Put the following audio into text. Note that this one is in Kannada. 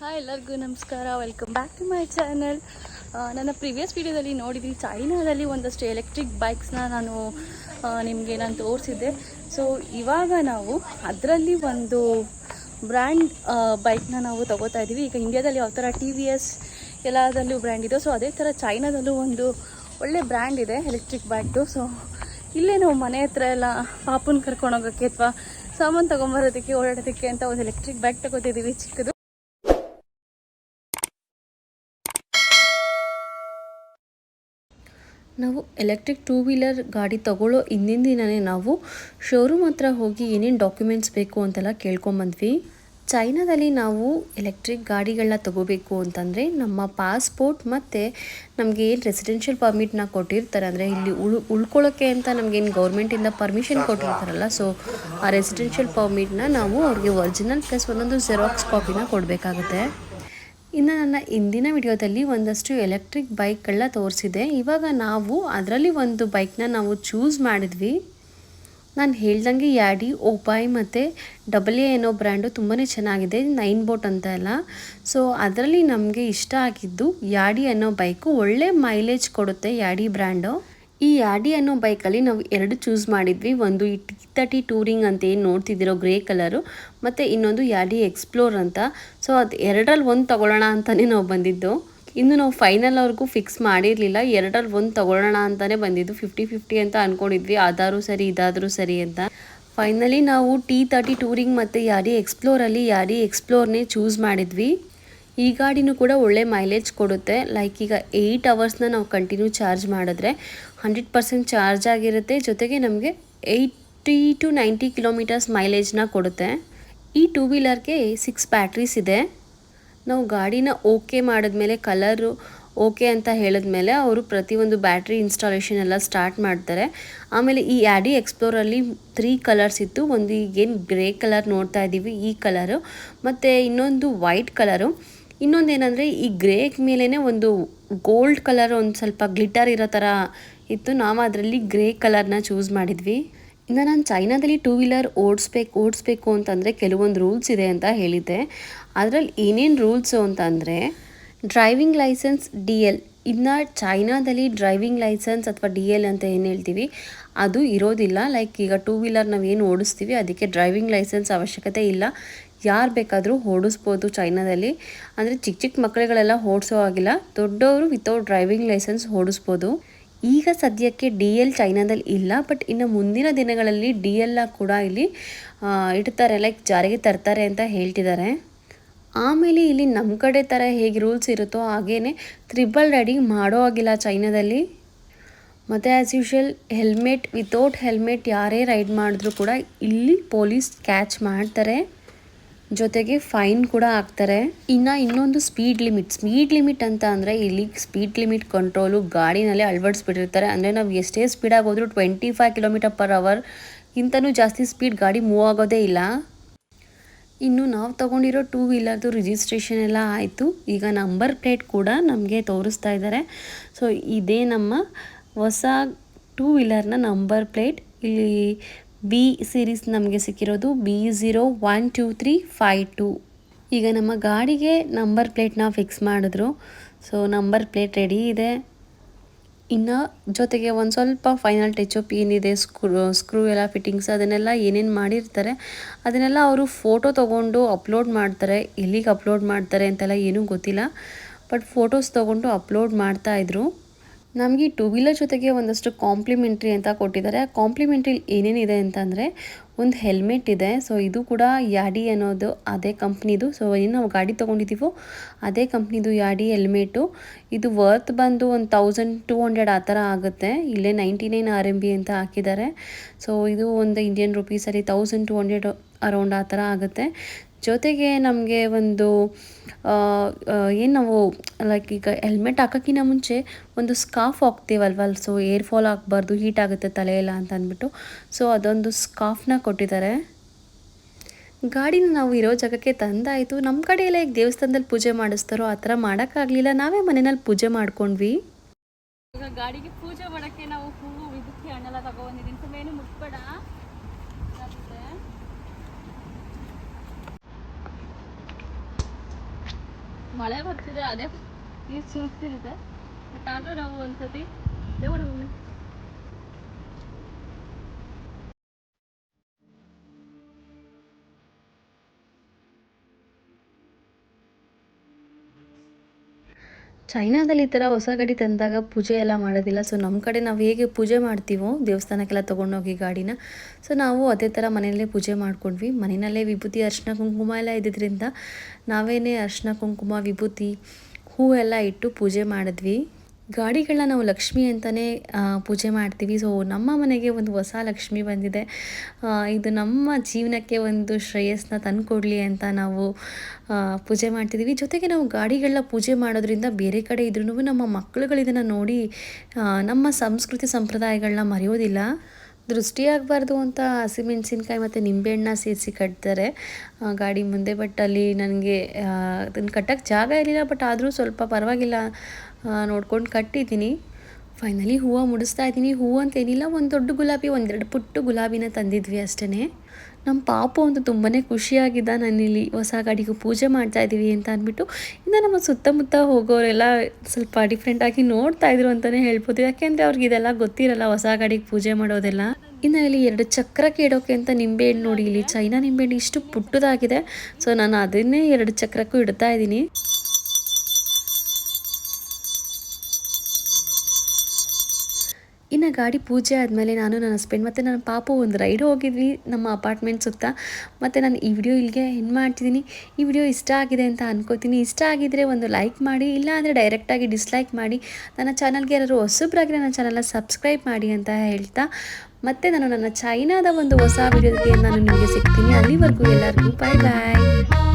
ಹಾಯ್ ಎಲ್ಲರಿಗೂ ನಮಸ್ಕಾರ. Welcome back to my channel ನನ್ನ ಪ್ರಿವಿಯಸ್ ವೀಡಿಯೋದಲ್ಲಿ ನೋಡಿದ್ವಿ ಚೈನಾದಲ್ಲಿ ಒಂದಷ್ಟು ಎಲೆಕ್ಟ್ರಿಕ್ ಬೈಕ್ಸ್ನ ನಾನು ನಿಮಗೆ ನಾನು ತೋರಿಸಿದ್ದೆ. ಸೊ ಇವಾಗ ನಾವು ಅದರಲ್ಲಿ ಒಂದು ಬ್ರ್ಯಾಂಡ್ ಬೈಕ್ನ ನಾವು ತಗೋತಾ ಇದ್ದೀವಿ. ಈಗ ಇಂಡಿಯಾದಲ್ಲಿ ಯಾವ ಥರ ಟಿ ವಿ ಎಸ್ ಎಲ್ಲದಲ್ಲೂ ಬ್ರ್ಯಾಂಡ್ ಇದೆ. ಸೊ ಅದೇ ಥರ ಚೈನಾದಲ್ಲೂ ಒಂದು ಒಳ್ಳೆ ಬ್ರ್ಯಾಂಡ್ ಇದೆ ಎಲೆಕ್ಟ್ರಿಕ್ ಬೈಕ್ದು ಸೊ ಇಲ್ಲೇ ನಾವು ಮನೆ ಹತ್ರ ಎಲ್ಲ ಪಾಪುನ ಕರ್ಕೊಂಡು ಹೋಗೋಕ್ಕೆ ಅಥವಾ ಸಾಮಾನು ತೊಗೊಂಬರೋದಕ್ಕೆ ಓಡಾಡೋದಕ್ಕೆ ಅಂತ ಒಂದು ಎಲೆಕ್ಟ್ರಿಕ್ ಬೈಕ್ ತಗೋತಿದ್ದೀವಿ ಚಿಕ್ಕದು. ನಾವು ಎಲೆಕ್ಟ್ರಿಕ್ ಟೂ ವೀಲರ್ ಗಾಡಿ ತಗೊಳ್ಳೋ ಹಿಂದಿನ ದಿನವೇ ನಾವು ಶೋರೂಮ್ ಹತ್ರ ಹೋಗಿ ಏನೇನು ಡಾಕ್ಯುಮೆಂಟ್ಸ್ ಬೇಕು ಅಂತೆಲ್ಲ ಕೇಳ್ಕೊಂಬಂದ್ವಿ. ಚೈನಾದಲ್ಲಿ ನಾವು ಎಲೆಕ್ಟ್ರಿಕ್ ಗಾಡಿಗಳನ್ನ ತಗೋಬೇಕು ಅಂತಂದರೆ ನಮ್ಮ ಪಾಸ್ಪೋರ್ಟ್ ಮತ್ತು ನಮಗೆ ಏನು ರೆಸಿಡೆನ್ಷಿಯಲ್ ಪರ್ಮಿಟ್ನ ಕೊಟ್ಟಿರ್ತಾರೆ, ಅಂದರೆ ಇಲ್ಲಿ ಉಳ್ ಉಳ್ಕೊಳ್ಳೋಕ್ಕೆ ಅಂತ ನಮಗೇನು ಗೌರ್ಮೆಂಟಿಂದ ಪರ್ಮಿಷನ್ ಕೊಟ್ಟಿರ್ತಾರಲ್ಲ ಸೊ ಆ ರೆಸಿಡೆನ್ಷಿಯಲ್ ಪರ್ಮಿಟ್ನ ನಾವು ಅವ್ರಿಗೆ ಒರಿಜಿನಲ್ ಪ್ಲಸ್ ಒಂದೊಂದು ಜೆರಾಕ್ಸ್ ಕಾಪಿನ ಕೊಡಬೇಕಾಗುತ್ತೆ. ಇನ್ನು ನನ್ನ ಇಂದಿನ ವಿಡಿಯೋದಲ್ಲಿ ಒಂದಷ್ಟು ಎಲೆಕ್ಟ್ರಿಕ್ ಬೈಕ್ಗಳನ್ನ ತೋರಿಸಿದೆ. ಇವಾಗ ನಾವು ಅದರಲ್ಲಿ ಒಂದು ಬೈಕ್ನ ನಾವು ಚೂಸ್ ಮಾಡಿದ್ವಿ. ನಾನು ಹೇಳ್ದಂಗೆ ಯಾಡಿ ಓಪಾಯ್ ಮತ್ತು ಡಬಲ್ ಎ ಏನೋ ಬ್ರ್ಯಾಂಡು ತುಂಬಾ ಚೆನ್ನಾಗಿದೆ ನೈನ್ ಬೋಟ್ ಅಂತ ಎಲ್ಲ. ಸೊ ಅದರಲ್ಲಿ ನಮಗೆ ಇಷ್ಟ ಆಗಿದ್ದು ಯಾಡಿ ಅನ್ನೋ ಬೈಕು ಒಳ್ಳೆ ಮೈಲೇಜ್ ಕೊಡುತ್ತೆ ಯಾಡಿ ಬ್ರ್ಯಾಂಡು ಈ ಆಡಿ ಅನ್ನೋ ಬೈಕಲ್ಲಿ ನಾವು ಎರಡು ಚೂಸ್ ಮಾಡಿದ್ವಿ. ಒಂದು ಈ ಟಿ ತರ್ಟಿ ಟೂರಿಂಗ್ ಅಂತ ಏನು ನೋಡ್ತಿದ್ದಿರೋ ಗ್ರೇ ಕಲರು ಮತ್ತು ಇನ್ನೊಂದು ಯಾಡಿ ಎಕ್ಸ್ಪ್ಲೋರ್ ಅಂತ. ಸೊ ಅದು ಎರಡರಲ್ಲಿ ಒಂದು ತಗೊಳ್ಳೋಣ ಅಂತಲೇ ನಾವು ಬಂದಿದ್ದು. ಇನ್ನು ನಾವು ಫೈನಲ್ ಅವ್ರಿಗೂ ಫಿಕ್ಸ್ ಮಾಡಿರಲಿಲ್ಲ. ಎರಡರಲ್ಲಿ ಒಂದು ತಗೊಳ್ಳೋಣ ಅಂತಲೇ ಬಂದಿದ್ದು. ಫಿಫ್ಟಿ ಫಿಫ್ಟಿ ಅಂತ ಅಂದ್ಕೊಂಡಿದ್ವಿ ಆದರೂ ಸರಿ, ಇದಾದರೂ ಸರಿ ಅಂತ. ಫೈನಲಿ ನಾವು ಟಿ ತರ್ಟಿ ಟೂರಿಂಗ್ ಮತ್ತು ಯಾಡಿ ಎಕ್ಸ್ಪ್ಲೋರಲ್ಲಿ ಯಾಡಿ ಎಕ್ಸ್ಪ್ಲೋರ್ನೇ ಚೂಸ್ ಮಾಡಿದ್ವಿ. ಈ ಗಾಡಿನೂ ಕೂಡ ಒಳ್ಳೆ ಮೈಲೇಜ್ ಕೊಡುತ್ತೆ. ಲೈಕ್ ಈಗ ಏಯ್ಟ್ ಅವರ್ಸ್ನ ನಾವು ಕಂಟಿನ್ಯೂ ಚಾರ್ಜ್ ಮಾಡಿದ್ರೆ ಹಂಡ್ರೆಡ್ ಪರ್ಸೆಂಟ್ ಚಾರ್ಜ್ ಆಗಿರುತ್ತೆ. ಜೊತೆಗೆ ನಮಗೆ ಏಯ್ಟಿ ಟು ನೈಂಟಿ ಕಿಲೋಮೀಟರ್ಸ್ ಮೈಲೇಜ್ನ ಕೊಡುತ್ತೆ. ಈ ಟೂ ವೀಲರ್ಗೆ ಸಿಕ್ಸ್ ಬ್ಯಾಟ್ರೀಸ್ ಇದೆ. ನಾವು ಗಾಡಿನ ಓಕೆ ಮಾಡಿದ್ಮೇಲೆ ಕಲರು ಓಕೆ ಅಂತ ಹೇಳಿದ್ಮೇಲೆ ಅವರು ಪ್ರತಿಯೊಂದು ಬ್ಯಾಟ್ರಿ ಇನ್ಸ್ಟಾಲೇಷನ್ ಎಲ್ಲ ಸ್ಟಾರ್ಟ್ ಮಾಡ್ತಾರೆ. ಆಮೇಲೆ ಈ ಆ್ಯಡಿ ಎಕ್ಸ್ಪ್ಲೋರಲ್ಲಿ ತ್ರೀ ಕಲರ್ಸ್ ಇತ್ತು. ಒಂದು ಈಗೇನು ಗ್ರೇ ಕಲರ್ ನೋಡ್ತಾ ಇದ್ದೀವಿ ಈ ಕಲರು ಮತ್ತು ಇನ್ನೊಂದು ವೈಟ್ ಕಲರು ಇನ್ನೊಂದು ಏನಂದರೆ ಈ ಗ್ರೇಕ್ ಮೇಲೇ ಒಂದು ಗೋಲ್ಡ್ ಕಲರ್ ಒಂದು ಸ್ವಲ್ಪ ಗ್ಲಿಟರ್ ಇರೋ ಥರ ಇತ್ತು. ನಾವು ಅದರಲ್ಲಿ ಗ್ರೇ ಕಲರ್ನ ಚೂಸ್ ಮಾಡಿದ್ವಿ. ಇನ್ನು ನಾನು ಚೈನಾದಲ್ಲಿ ಟೂ ವೀಲರ್ ಓಡಿಸ್ಬೇಕು ಓಡಿಸ್ಬೇಕು ಅಂತಂದರೆ ಕೆಲವೊಂದು ರೂಲ್ಸ್ ಇದೆ ಅಂತ ಹೇಳಿದ್ದೆ. ಅದರಲ್ಲಿ ಏನೇನು ರೂಲ್ಸು ಅಂತಂದರೆ ಡ್ರೈವಿಂಗ್ ಲೈಸೆನ್ಸ್ ಡಿ ಎಲ್. ಇನ್ನು ಚೈನಾದಲ್ಲಿ ಡ್ರೈವಿಂಗ್ ಲೈಸೆನ್ಸ್ ಅಥವಾ ಡಿ ಎಲ್ ಅಂತ ಏನು ಹೇಳ್ತೀವಿ, ಅದು ಇರೋದಿಲ್ಲ. ಲೈಕ್ ಈಗ ಟೂ ವೀಲರ್ ನಾವು ಏನು ಓಡಿಸ್ತೀವಿ, ಅದಕ್ಕೆ ಡ್ರೈವಿಂಗ್ ಲೈಸೆನ್ಸ್ ಅವಶ್ಯಕತೆ ಇಲ್ಲ. ಯಾರು ಬೇಕಾದರೂ ಓಡಿಸ್ಬೋದು ಚೈನಾದಲ್ಲಿ. ಅಂದರೆ ಚಿಕ್ಕ ಚಿಕ್ಕ ಮಕ್ಕಳುಗಳೆಲ್ಲ ಓಡಿಸೋ ಆಗಿಲ್ಲ ದೊಡ್ಡವರು ವಿತೌಟ್ ಡ್ರೈವಿಂಗ್ ಲೈಸೆನ್ಸ್ ಓಡಿಸ್ಬೋದು. ಈಗ ಸದ್ಯಕ್ಕೆ ಡಿ ಎಲ್ ಚೈನಾದಲ್ಲಿ ಇಲ್ಲ ಬಟ್ ಇನ್ನು ಮುಂದಿನ ದಿನಗಳಲ್ಲಿ ಡಿ ಎಲ್ ಕೂಡ ಇಲ್ಲಿ ಇಡ್ತಾರೆ ಲೈಕ್ ಜಾರಿಗೆ ತರ್ತಾರೆ ಅಂತ ಹೇಳ್ತಿದ್ದಾರೆ ಆಮೇಲೆ ಇಲ್ಲಿ ನಮ್ಮ ಕಡೆ ಥರ ಹೇಗೆ ರೂಲ್ಸ್ ಇರುತ್ತೋ ಹಾಗೇ ತ್ರಿಬಲ್ ರೈಡಿಂಗ್ ಮಾಡೋ ಆಗಿಲ್ಲ ಚೈನಾದಲ್ಲಿ. ಮತ್ತು as usual helmet without helmet ಯಾರೇ ರೈಡ್ ಮಾಡಿದ್ರು ಕೂಡ ಇಲ್ಲಿ ಪೊಲೀಸ್ ಕ್ಯಾಚ್ ಮಾಡ್ತಾರೆ. ಜೊತೆಗೆ ಫೈನ್ ಕೂಡ ಹಾಕ್ತಾರೆ. ಇನ್ನು ಇನ್ನೊಂದು ಸ್ಪೀಡ್ ಲಿಮಿಟ್ ಸ್ಪೀಡ್ ಲಿಮಿಟ್ ಅಂತ ಅಂದರೆ ಇಲ್ಲಿ ಸ್ಪೀಡ್ ಲಿಮಿಟ್ ಕಂಟ್ರೋಲು ಗಾಡಿನಲ್ಲಿ ಅಳವಡಿಸ್ಬಿಟ್ಟಿರ್ತಾರೆ. ಅಂದರೆ ನಾವು ಎಷ್ಟೇ ಸ್ಪೀಡಾಗಿ ಹೋದರೂ twenty five kilometre per hour ಇಂತನೂ ಜಾಸ್ತಿ ಸ್ಪೀಡ್ ಗಾಡಿ ಮೂವ್ ಆಗೋದೇ ಇಲ್ಲ. ಇನ್ನು ನಾವು ತಗೊಂಡಿರೋ ಟೂ ವೀಲರ್ದು ರಿಜಿಸ್ಟ್ರೇಷನ್ ಎಲ್ಲ ಆಯಿತು. ಈಗ ನಂಬರ್ ಪ್ಲೇಟ್ ಕೂಡ ನಮಗೆ ತೋರಿಸ್ತಾ ಇದ್ದಾರೆ ಸೊ ಇದೇ ನಮ್ಮ ಹೊಸ ಟೂ ವೀಲರ್ನ ನಂಬರ್ ಪ್ಲೇಟ್ ಇಲ್ಲಿ ಬಿ ಸೀರೀಸ್ ನಮಗೆ ಸಿಕ್ಕಿರೋದು B zero one two three five two ಈಗ ನಮ್ಮ ಗಾಡಿಗೆ ನಂಬರ್ ಪ್ಲೇಟ್ನ ಫಿಕ್ಸ್ ಮಾಡಿದ್ರು. ಸೊ ನಂಬರ್ ಪ್ಲೇಟ್ ರೆಡಿ ಇದೆ. ಇನ್ನು ಜೊತೆಗೆ ಒಂದು ಸ್ವಲ್ಪ ಫೈನಲ್ ಟಚಪ್ ಏನಿದೆ ಸ್ಕ್ರೂ ಸ್ಕ್ರೂ ಎಲ್ಲ ಫಿಟ್ಟಿಂಗ್ಸ್ ಅದನ್ನೆಲ್ಲ ಏನೇನು ಮಾಡಿರ್ತಾರೆ, ಅದನ್ನೆಲ್ಲ ಅವರು ಫೋಟೋ ತೊಗೊಂಡು ಅಪ್ಲೋಡ್ ಮಾಡ್ತಾರೆ. ಎಲ್ಲಿಗೆ ಅಪ್ಲೋಡ್ ಮಾಡ್ತಾರೆ ಅಂತೆಲ್ಲ ಏನೂ ಗೊತ್ತಿಲ್ಲ. ಬಟ್ ಫೋಟೋಸ್ ತೊಗೊಂಡು ಅಪ್ಲೋಡ್ ಮಾಡ್ತಾಯಿದ್ರು ನಮಗೆ ಟೂ ವೀಲರ್ ಜೊತೆಗೆ ಒಂದಷ್ಟು ಕಾಂಪ್ಲಿಮೆಂಟ್ರಿ ಅಂತ ಕೊಟ್ಟಿದ್ದಾರೆ. ಆ ಕಾಂಪ್ಲಿಮೆಂಟ್ರಿ ಏನೇನಿದೆ ಅಂತಂದರೆ ಒಂದು ಹೆಲ್ಮೆಟ್ ಇದೆ. ಸೊ ಇದು ಕೂಡ ಯಾಡಿ ಅನ್ನೋದು ಅದೇ ಕಂಪ್ನಿದು ಸೊ ಏನು ನಾವು ಗಾಡಿ ತೊಗೊಂಡಿದ್ದೀವೋ ಅದೇ ಕಂಪ್ನಿದು ಯಾಡಿ ಹೆಲ್ಮೆಟು ಇದು ವರ್ತ್ ಬಂದು ಒಂದು ತೌಸಂಡ್ ಟೂ ಹಂಡ್ರೆಡ್ ಆ ಥರ ಆಗುತ್ತೆ. ಇಲ್ಲೇ ninety nine R M B ಅಂತ ಹಾಕಿದ್ದಾರೆ. ಸೊ ಇದು ಒಂದು ಇಂಡಿಯನ್ ರುಪೀಸಲ್ಲಿ ತೌಸಂಡ್ ಟೂ ಹಂಡ್ರೆಡ್ ಅರೌಂಡ್ ಆ ಥರ ಆಗುತ್ತೆ. ಜೊತೆಗೆ ನಮಗೆ ಒಂದು ಏನು ನಾವು ಲೈಕ್ ಈಗ ಹೆಲ್ಮೆಟ್ ಹಾಕೋಕ್ಕಿಂತ ಮುಂಚೆ ಒಂದು ಸ್ಕಾಫ್ ಹಾಕ್ತೀವಲ್ವ? ಸೊ ಏರ್ ಫಾಲ್ ಆಗಬಾರ್ದು ಹೀಟ್ ಆಗುತ್ತೆ ತಲೆ ಎಲ್ಲ ಅಂತ ಅಂದ್ಬಿಟ್ಟು. ಸೊ ಅದೊಂದು ಸ್ಕಾಫ್ನ ಕೊಟ್ಟಿದ್ದಾರೆ. ಗಾಡಿನ ನಾವು ಇರೋ ಜಾಗಕ್ಕೆ ತಂದಾಯಿತು. ನಮ್ಮ ಕಡೆಯೆಲ್ಲ ಈಗ ದೇವಸ್ಥಾನದಲ್ಲಿ ಪೂಜೆ ಮಾಡಿಸ್ತಾರೋ ಆ ಥರ ಮಾಡೋಕ್ಕಾಗಲಿಲ್ಲ. ನಾವೇ ಮನೆಯಲ್ಲಿ ಪೂಜೆ ಮಾಡ್ಕೊಂಡ್ವಿ. ಈಗ ಗಾಡಿಗೆ ಪೂಜೆ ಮಾಡೋಕ್ಕೆ ನಾವು ಹೂವು, ಇದಕ್ಕೆ ಹಣ್ಣೆಲ್ಲ ತಗೊಬಂದಿದ್ದೀನಿ. ಏನು ಮುಟ್ಬೇಡ. ಮಳೆ ಬರ್ತಿದೆ ಅದೇ ನೀರು ಸುರಿಸ್ತಿರುತ್ತೆ ಆದರೂ ನಾವು ಒಂದ್ಸತಿ ದೇವರು ಚೈನಾದಲ್ಲಿ ಈ ಥರ ಹೊಸ ಗಾಡಿ ತಂದಾಗ ಪೂಜೆ ಎಲ್ಲ ಮಾಡೋದಿಲ್ಲ. ಸೊ ನಮ್ಮ ಕಡೆ ನಾವು ಹೇಗೆ ಪೂಜೆ ಮಾಡ್ತೀವೋ, ದೇವಸ್ಥಾನಕ್ಕೆಲ್ಲ ತೊಗೊಂಡೋಗಿ ಗಾಡಿನ. ಸೊ ನಾವು ಅದೇ ಥರ ಮನೆಯಲ್ಲೇ ಪೂಜೆ ಮಾಡ್ಕೊಂಡ್ವಿ. ಮನೆಯಲ್ಲೇ ವಿಭೂತಿ, ಅರ್ಶಿನ, ಕುಂಕುಮ ಎಲ್ಲ ಇದ್ದಿದ್ದರಿಂದ ನಾವೇನೇ ಅರ್ಶಿನ, ಕುಂಕುಮ, ವಿಭೂತಿ ಹೂ ಎಲ್ಲ ಇಟ್ಟು ಪೂಜೆ ಮಾಡಿದ್ವಿ. ಗಾಡಿಗಳನ್ನ ನಾವು ಲಕ್ಷ್ಮಿ ಅಂತಲೇ ಪೂಜೆ ಮಾಡ್ತೀವಿ. ಸೊ ನಮ್ಮ ಮನೆಗೆ ಒಂದು ಹೊಸ ಲಕ್ಷ್ಮಿ ಬಂದಿದೆ. ಇದು ನಮ್ಮ ಜೀವನಕ್ಕೆ ಒಂದು ಶ್ರೇಯಸ್ಸನ್ನ ತಂದುಕೊಡ್ಲಿ ಅಂತ ನಾವು ಪೂಜೆ ಮಾಡ್ತಿದ್ದೀವಿ ಜೊತೆಗೆ ನಾವು ಗಾಡಿಗಳನ್ನ ಪೂಜೆ ಮಾಡೋದ್ರಿಂದ ಬೇರೆ ಕಡೆ ಇದ್ರೂ ನಮ್ಮ ಮಕ್ಕಳುಗಳು ಇದನ್ನು ನೋಡಿ ನಮ್ಮ ಸಂಸ್ಕೃತಿ ಸಂಪ್ರದಾಯಗಳನ್ನ ಮರೆಯೋದಿಲ್ಲ. ದೃಷ್ಟಿಯಾಗಬಾರ್ದು ಅಂತ ಹಸಿಮೆಣಸಿನ್ಕಾಯಿ ಮತ್ತು ನಿಂಬೆಹಣ್ಣ ಸೇರಿಸಿ ಕಟ್ತಾರೆ ಗಾಡಿ ಮುಂದೆ. ಬಟ್ ಅಲ್ಲಿ ನನಗೆ ಅದನ್ನು ಕಟ್ಟಕ್ಕೆ ಜಾಗ ಇರಲಿಲ್ಲ. ಬಟ್ ಆದರೂ ಸ್ವಲ್ಪ ಪರವಾಗಿಲ್ಲ. ನೋಡ್ಕೊಂಡು ಕಟ್ಟಿದ್ದೀನಿ. ಫೈನಲಿ ಹೂವು ಮುಡಿಸ್ತಾ ಇದ್ದೀನಿ. ಹೂವು ಅಂತ ಏನಿಲ್ಲ, ಒಂದು ದೊಡ್ಡ ಗುಲಾಬಿ, ಒಂದೆರಡು ಪುಟ್ಟು ಗುಲಾಬಿನ ತಂದಿದ್ವಿ ಅಷ್ಟೇ ನಮ್ಮ ಪಾಪು ಅಂತೂ ತುಂಬಾ ಖುಷಿಯಾಗಿದ್ದ, ನಾನಿಲ್ಲಿ ಹೊಸ ಗಾಡಿಗೂ ಪೂಜೆ ಮಾಡ್ತಾ ಇದ್ದೀವಿ ಅಂತ ಅಂದ್ಬಿಟ್ಟು, ಇನ್ನು ನಮ್ಮ ಸುತ್ತಮುತ್ತ ಹೋಗೋರೆಲ್ಲ ಸ್ವಲ್ಪ ಡಿಫ್ರೆಂಟಾಗಿ ನೋಡ್ತಾ ಇದ್ರು ಅಂತಲೇ ಹೇಳ್ಬೋದು. ಯಾಕೆಂದರೆ ಅವ್ರಿಗೆ ಇದೆಲ್ಲ ಗೊತ್ತಿರಲ್ಲ, ಹೊಸ ಗಾಡಿಗೆ ಪೂಜೆ ಮಾಡೋದೆಲ್ಲ. ಇನ್ನು ಇಲ್ಲಿ ಎರಡು ಚಕ್ರಕ್ಕೆ ಇಡೋಕೆ ಅಂತ ನಿಂಬೆಹಣ್ಣು ನೋಡಿ, ಇಲ್ಲಿ ಚೈನಾ ನಿಂಬೆಹಣ್ಣು ಇಷ್ಟು ಪುಟ್ಟದಾಗಿದೆ. ಸೊ ನಾನು ಅದನ್ನೇ ಎರಡು ಚಕ್ರಕ್ಕೂ ಇಡ್ತಾ ಇದ್ದೀನಿ. ಇನ್ನು ಗಾಡಿ ಪೂಜೆ ಆದಮೇಲೆ ನಾನು ನನ್ನ ಹಸ್ಬೆಂಡ್ ಮತ್ತು ನನ್ನ ಪಾಪು ಒಂದು ರೈಡ್ ಹೋಗಿದ್ವಿ ನಮ್ಮ ಅಪಾರ್ಟ್ಮೆಂಟ್ ಸುತ್ತ. ಮತ್ತು ನಾನು ಈ ವಿಡಿಯೋ ಇಲ್ಲಿಗೆ ಏನು ಮಾಡ್ತಿದ್ದೀನಿ ಈ ವಿಡಿಯೋ ಇಷ್ಟ ಆಗಿದೆ ಅಂತ ಅನ್ಕೋತೀನಿ. ಇಷ್ಟ ಆಗಿದ್ದರೆ ಒಂದು ಲೈಕ್ ಮಾಡಿ, ಇಲ್ಲ ಅಂದರೆ ಡೈರೆಕ್ಟಾಗಿ ಡಿಸ್ಲೈಕ್ ಮಾಡಿ. ನನ್ನ ಚಾನಲ್ಗೆ ಯಾರಾದ್ರು ಹೊಸಬ್ರಾಗಿ ನನ್ನ ಚಾನಲ್ನ ಸಬ್ಸ್ಕ್ರೈಬ್ ಮಾಡಿ ಅಂತ ಹೇಳ್ತಾ. ಮತ್ತು ನಾನು ನನ್ನ ಚೈನಾದ ಒಂದು ಹೊಸ ವಿಡಿಯೋಗೆ ನಾನು ನಿಮಗೆ ಸಿಗ್ತೀನಿ. ಅಲ್ಲಿವರೆಗೂ ಎಲ್ಲರಿಗೂ ಬಾಯ್ ಬಾಯ್